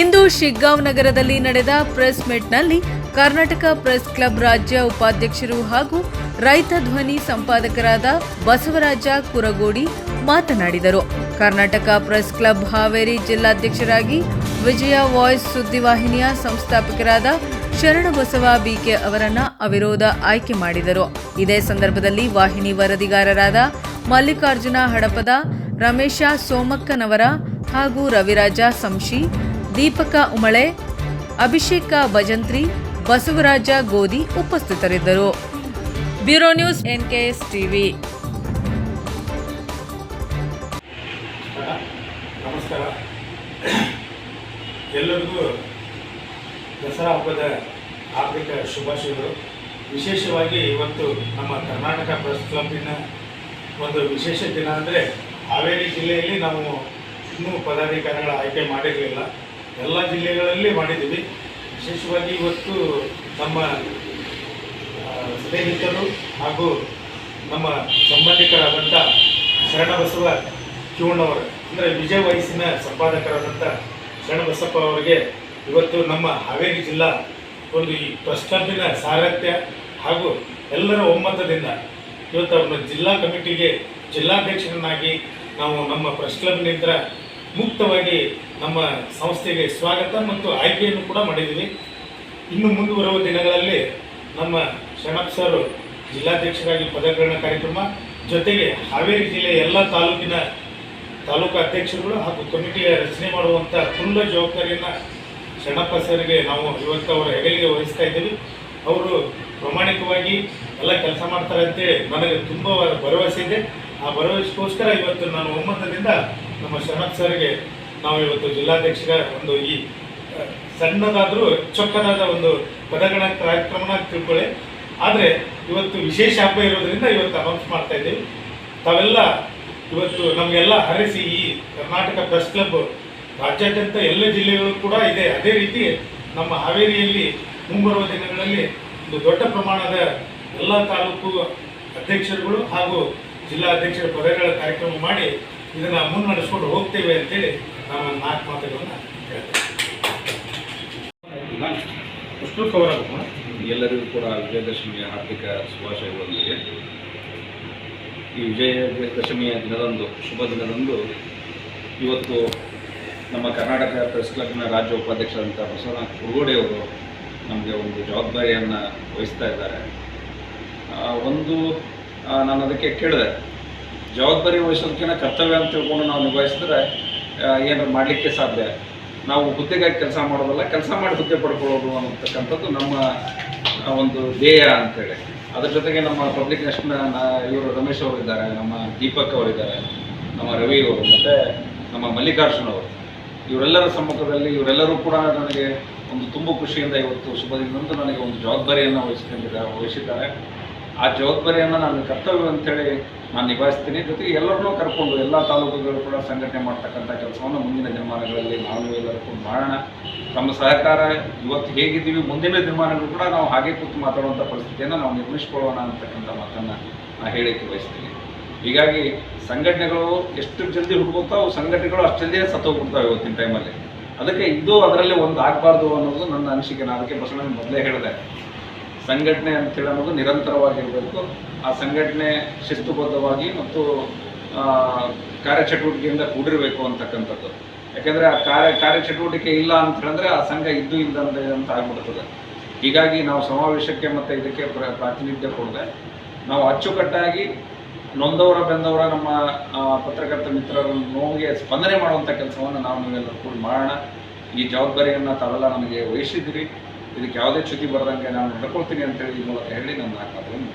ಇಂದು ಶಿಗ್ಗಾಂವ್ ನಗರದಲ್ಲಿ ನಡೆದ ಪ್ರೆಸ್ ಮೀಟ್ನಲ್ಲಿ ಕರ್ನಾಟಕ ಪ್ರೆಸ್ ಕ್ಲಬ್ ರಾಜ್ಯ ಉಪಾಧ್ಯಕ್ಷರು ಹಾಗೂ ರೈತ ಧ್ವನಿ ಸಂಪಾದಕರಾದ ಬಸವರಾಜ ಕುರಗೋಡಿ ಮಾತನಾಡಿದರು. ಕರ್ನಾಟಕ ಪ್ರೆಸ್ ಕ್ಲಬ್ ಹಾವೇರಿ ಜಿಲ್ಲಾಧ್ಯಕ್ಷರಾಗಿ ವಿಜಯ ವಾಯ್ಸ್ ಸುದ್ದಿವಾಹಿನಿಯ ಸಂಸ್ಥಾಪಕರಾದ ಶರಣಬಸವ ಬಿಕೆ ಅವರನ್ನ ಅವಿರೋಧ ಆಯ್ಕೆ ಮಾಡಿದರು. ಇದೇ ಸಂದರ್ಭದಲ್ಲಿ ವಾಹಿನಿ ವರದಿಗಾರರಾದ ಮಲ್ಲಿಕಾರ್ಜುನ ಹಡಪದ ರಮೇಶ ಸೋಮಕ್ಕನವರ ಹಾಗೂ ರವಿರಾಜ ಸಂಶಿ ದೀಪಕ ಉಮಳೆ, ಅಭಿಷೇಕ ಭಜಂತ್ರಿ, ಬಸವರಾಜ ಗೋಧಿ ಉಪಸ್ಥಿತರಿದ್ದರು. Bureau news NKS TV. ನಮಸ್ಕಾರ. ಎಲ್ಲರಿಗೂ ದಸರಾ ಹಬ್ಬದ ಹಾರ್ದಿಕ ಶುಭಾಶಯಗಳು. ವಿಶೇಷವಾಗಿ ಇವತ್ತು ನಮ್ಮ ಕರ್ನಾಟಕ ಪ್ರೆಸ್ ಕ್ಲಬ್ಬಿನ ಒಂದು ವಿಶೇಷ ದಿನ ಅಂದರೆ ಹಾವೇರಿ ಜಿಲ್ಲೆಯಲ್ಲಿ ನಾವು ಇನ್ನೂ ಪದಾಧಿಕಾರಿಗಳ ಆಯ್ಕೆ ಮಾಡಿರಲಿಲ್ಲ. ಎಲ್ಲ ಜಿಲ್ಲೆಗಳಲ್ಲಿ ಮಾಡಿದ್ದೀವಿ ವಿಶೇಷವಾಗಿ ಇವತ್ತು ನಮ್ಮ ಸ್ನೇಹಿತರು ಹಾಗೂ ನಮ್ಮ ಸಂಬಂಧಿಕರಾದಂಥ ಶರಣಬಸವ ಕಿವಣ್ಣವರು, ಅಂದರೆ ವಿಜಯ ವಯಸ್ಸಿನ ಸಂಪಾದಕರಾದಂಥ ಶರಣಬಸಪ್ಪ ಅವರಿಗೆ ಇವತ್ತು ನಮ್ಮ ಹಾವೇರಿ ಜಿಲ್ಲಾ ಒಂದು ಈ ಪ್ರೆಸ್ ಕ್ಲಬ್ಬಿನ ಸಾರಥ್ಯ ಹಾಗೂ ಎಲ್ಲರ ಒಮ್ಮತದಿಂದ ಇವತ್ತು ನಮ್ಮ ಜಿಲ್ಲಾ ಕಮಿಟಿಗೆ ಜಿಲ್ಲಾಧ್ಯಕ್ಷರನ್ನಾಗಿ ನಾವು ನಮ್ಮ ಪ್ರೆಸ್ ಕ್ಲಬ್ನಿಂದ ಮುಕ್ತವಾಗಿ ನಮ್ಮ ಸಂಸ್ಥೆಗೆ ಸ್ವಾಗತ ಮತ್ತು ಆಯ್ಕೆಯನ್ನು ಕೂಡ ಮಾಡಿದ್ದೀವಿ. ಇನ್ನು ಮುಂದುವರುವ ದಿನಗಳಲ್ಲಿ ನಮ್ಮ ಶರಣಪ್ಪ ಸರ್ ಜಿಲ್ಲಾಧ್ಯಕ್ಷರಾಗಿ ಪದಗ್ರಹಣ ಕಾರ್ಯಕ್ರಮ, ಜೊತೆಗೆ ಹಾವೇರಿ ಜಿಲ್ಲೆಯ ಎಲ್ಲ ತಾಲೂಕಿನ ತಾಲೂಕು ಅಧ್ಯಕ್ಷರುಗಳು ಹಾಗೂ ಕಮಿಟಿಯ ರಚನೆ ಮಾಡುವಂಥ ಪೂರ್ಣ ಜವಾಬ್ದಾರಿಯನ್ನು ಶರಣಪ್ಪ ಸರ್ಗೆ ನಾವು ಇವತ್ತು ಅವರ ಹೆಗಲಿಗೆ ವಹಿಸ್ತಾ ಇದ್ದೀವಿ. ಅವರು ಪ್ರಾಮಾಣಿಕವಾಗಿ ಎಲ್ಲ ಕೆಲಸ ಮಾಡ್ತಾರೆ ಅಂತೇಳಿ ನನಗೆ ತುಂಬ ಭರವಸೆ ಇದೆ. ಆ ಭರವಸೆಗೋಸ್ಕರ ಇವತ್ತು ನಾನು ಒಮ್ಮತದಿಂದ ನಮ್ಮ ಶರಣಪ್ಪ ಸರ್ಗೆ ನಾವು ಇವತ್ತು ಜಿಲ್ಲಾಧ್ಯಕ್ಷರ ಒಂದು ಈ ಸಣ್ಣದಾದರೂ ಚೊಕ್ಕದಾದ ಒಂದು ಪದಗಳ ಕಾರ್ಯಕ್ರಮನ ತಿಳ್ಕೊಳ್ಳಿ. ಆದರೆ ಇವತ್ತು ವಿಶೇಷ ಹಬ್ಬ ಇರೋದ್ರಿಂದ ಇವತ್ತು ಅನೌನ್ಸ್ ಮಾಡ್ತಾ ಇದ್ದೀವಿ. ತಾವೆಲ್ಲ ಇವತ್ತು ನಮಗೆಲ್ಲ ಹರಿಸಿ ಈ ಕರ್ನಾಟಕ ಪ್ರೆಸ್ ಕ್ಲಬ್ ರಾಜ್ಯಾದ್ಯಂತ ಎಲ್ಲ ಜಿಲ್ಲೆಗಳು ಕೂಡ ಇದೆ. ಅದೇ ರೀತಿ ನಮ್ಮ ಹಾವೇರಿಯಲ್ಲಿ ಮುಂಬರುವ ದಿನಗಳಲ್ಲಿ ಒಂದು ದೊಡ್ಡ ಪ್ರಮಾಣದ ಎಲ್ಲ ತಾಲೂಕು ಅಧ್ಯಕ್ಷರುಗಳು ಹಾಗೂ ಜಿಲ್ಲಾ ಅಧ್ಯಕ್ಷರ ಪದಗಳ ಕಾರ್ಯಕ್ರಮ ಮಾಡಿ ಇದನ್ನು ಮುನ್ನಡೆಸ್ಕೊಂಡು ಹೋಗ್ತೇವೆ ಅಂತೇಳಿ ನಾನು ನಾಲ್ಕು ಮಾತುಗಳನ್ನು ಅಷ್ಟು ಕವರ್ ಎಲ್ಲರಿಗೂ ಕೂಡ ವಿಜಯದಶಮಿಯ ಹಾರ್ದಿಕ ಶುಭಾಶಯಗಳೊಂದಿಗೆ ಈ ವಿಜಯದಶಮಿಯ ದಿನದಂದು, ಶುಭ ದಿನದಂದು ಇವತ್ತು ನಮ್ಮ ಕರ್ನಾಟಕ ಪ್ರೆಸ್ ಕ್ಲಬ್ನ ರಾಜ್ಯ ಉಪಾಧ್ಯಕ್ಷರಂತ ಬಸವನಾಥ ಕುರುಗೋಡೆಯವರು ನಮಗೆ ಒಂದು ಜವಾಬ್ದಾರಿಯನ್ನು ವಹಿಸ್ತಾ ಇದ್ದಾರೆ. ಒಂದು ನಾನು ಅದಕ್ಕೆ ಕೇಳಿದೆ. ಜವಾಬ್ದಾರಿ ವಹಿಸೋದಕ್ಕಿಂತ ಕರ್ತವ್ಯ ಅಂತ ತಿಳ್ಕೊಂಡು ನಾವು ನಿಭಾಯಿಸಿದ್ರೆ ಏನಾರು ಮಾಡಲಿಕ್ಕೆ ಸಾಧ್ಯ. ನಾವು ಹುದ್ದೆಗಾಗಿ ಕೆಲಸ ಮಾಡೋದಲ್ಲ, ಕೆಲಸ ಮಾಡಿ ಹುದ್ದೆ ಪಡ್ಕೊಳ್ಳೋದು ಅನ್ನತಕ್ಕಂಥದ್ದು ನಮ್ಮ ಒಂದು ಧ್ಯೇಯ ಅಂತೇಳಿ. ಅದ್ರ ಜೊತೆಗೆ ನಮ್ಮ ಪಬ್ಲಿಕ್ ನೆಸ್ಟ್ನ ಇವರು ರಮೇಶ್ ಅವರು ಇದ್ದಾರೆ, ನಮ್ಮ ದೀಪಕ್ ಅವರಿದ್ದಾರೆ ನಮ್ಮ ರವಿ ಅವರು, ಮತ್ತು ನಮ್ಮ ಮಲ್ಲಿಕಾರ್ಜುನ ಅವರು. ಇವರೆಲ್ಲರ ಸಮ್ಮುಖದಲ್ಲಿ, ಇವರೆಲ್ಲರೂ ಕೂಡ ನನಗೆ ಒಂದು ತುಂಬ ಖುಷಿಯಿಂದ ಇವತ್ತು ಶುಭದಿನದಂದು ನನಗೆ ಒಂದು ಜವಾಬ್ದಾರಿಯನ್ನು ವಹಿಸ್ಕೊಂಡಿದ್ದಾರೆ, ವಹಿಸಿದ್ದಾರೆ. ಆ ಜವಾಬ್ದಾರಿಯನ್ನು ನಾನು ಕರ್ತವ್ಯ ಅಂತೇಳಿ ನಾನು ನಿಭಾಯಿಸ್ತೀನಿ. ಜೊತೆಗೆ ಎಲ್ಲರನ್ನೂ ಕರ್ಕೊಂಡು ಎಲ್ಲ ತಾಲೂಕುಗಳು ಕೂಡ ಸಂಘಟನೆ ಮಾಡ್ತಕ್ಕಂಥ ಕೆಲಸವನ್ನು ಮುಂದಿನ ದಿನಮಾನಗಳಲ್ಲಿ ನಾವು ಎಲ್ಲರೂ ಕೂಡ ಮಾಡೋಣ. ತಮ್ಮ ಸಹಕಾರ ಇವತ್ತು ಹೇಗಿದ್ದೀವಿ ಮುಂದಿನ ದಿನಮಾನಗಳು ಕೂಡ ನಾವು ಹಾಗೆ ಕೂತು ಮಾತಾಡುವಂಥ ಪರಿಸ್ಥಿತಿಯನ್ನು ನಾವು ನಿರ್ಮಿಸಿಕೊಳ್ಳೋಣ ಅಂತಕ್ಕಂಥ ಮಾತನ್ನು ನಾನು ಹೇಳಿ ಬಯಸ್ತೀನಿ. ಹೀಗಾಗಿ ಸಂಘಟನೆಗಳು ಎಷ್ಟು ಜಲ್ದಿ ಹುಡುಕೋತಾವು ಸಂಘಟನೆಗಳು ಅಷ್ಟು ಜಲ್ದಿಯೇ ಸತ್ತೋಗ್ಬಿಡ್ತಾವೆ ಇವತ್ತಿನ ಟೈಮಲ್ಲಿ ಅದಕ್ಕೆ ಇದು ಅದರಲ್ಲಿ ಒಂದು ಆಗಬಾರ್ದು ಅನ್ನೋದು ನನ್ನ ಅನಿಸಿಕೆ. ನಾನು ಅದಕ್ಕೆ ಬಸವಣ್ಣ ಮೊದಲೇ ಹೇಳಿದೆ. ಸಂಘಟನೆ ಅಂತೇಳಿ ಅನ್ನೋದು ನಿರಂತರವಾಗಿರಬೇಕು. ಆ ಸಂಘಟನೆ ಶಿಸ್ತುಬದ್ಧವಾಗಿ ಮತ್ತು ಕಾರ್ಯಚಟುವಟಿಕೆಯಿಂದ ಕೂಡಿರಬೇಕು ಅಂತಕ್ಕಂಥದ್ದು. ಯಾಕೆಂದರೆ ಆ ಕಾರ್ಯ, ಕಾರ್ಯಚಟುವಟಿಕೆ ಇಲ್ಲ ಅಂತ ಹೇಳಿದ್ರೆ ಆ ಸಂಘ ಇದ್ದು ಇಲ್ಲದಂತೆ ಅಂತ ಆಗ್ಬಿಡ್ತದೆ. ಹೀಗಾಗಿ ನಾವು ಸಮಾವೇಶಕ್ಕೆ ಮತ್ತು ಇದಕ್ಕೆ ಪ್ರ, ಪ್ರಾತಿನಿಧ್ಯ ಕೊಡದೆ. ನಾವು ಅಚ್ಚುಕಟ್ಟಾಗಿ ನೊಂದವರ ಬೆಂದವರ ನಮ್ಮ ಪತ್ರಕರ್ತ ಮಿತ್ರರ ನೋವಿಗೆ ಸ್ಪಂದನೆ ಮಾಡುವಂಥ ಕೆಲಸವನ್ನು ನಾವು ನೀವೆಲ್ಲರೂ ಕೂಡ ಮಾಡೋಣ. ಈ ಜವಾಬ್ದಾರಿಯನ್ನು ತಾವೆಲ್ಲ ನಮಗೆ ವಹಿಸಿದ್ದೀರಿ. ಇದಕ್ಕೆ ಯಾವುದೇ ಚ್ಯುತಿ ಬರದಂಗೆ ನಾನು ನಡ್ಕೊಳ್ತೀನಿ ಅಂತೇಳಿ ಈ ಮೂಲಕ ಹೇಳಿ ನನ್ನ ಮಾತುಗಳನ್ನು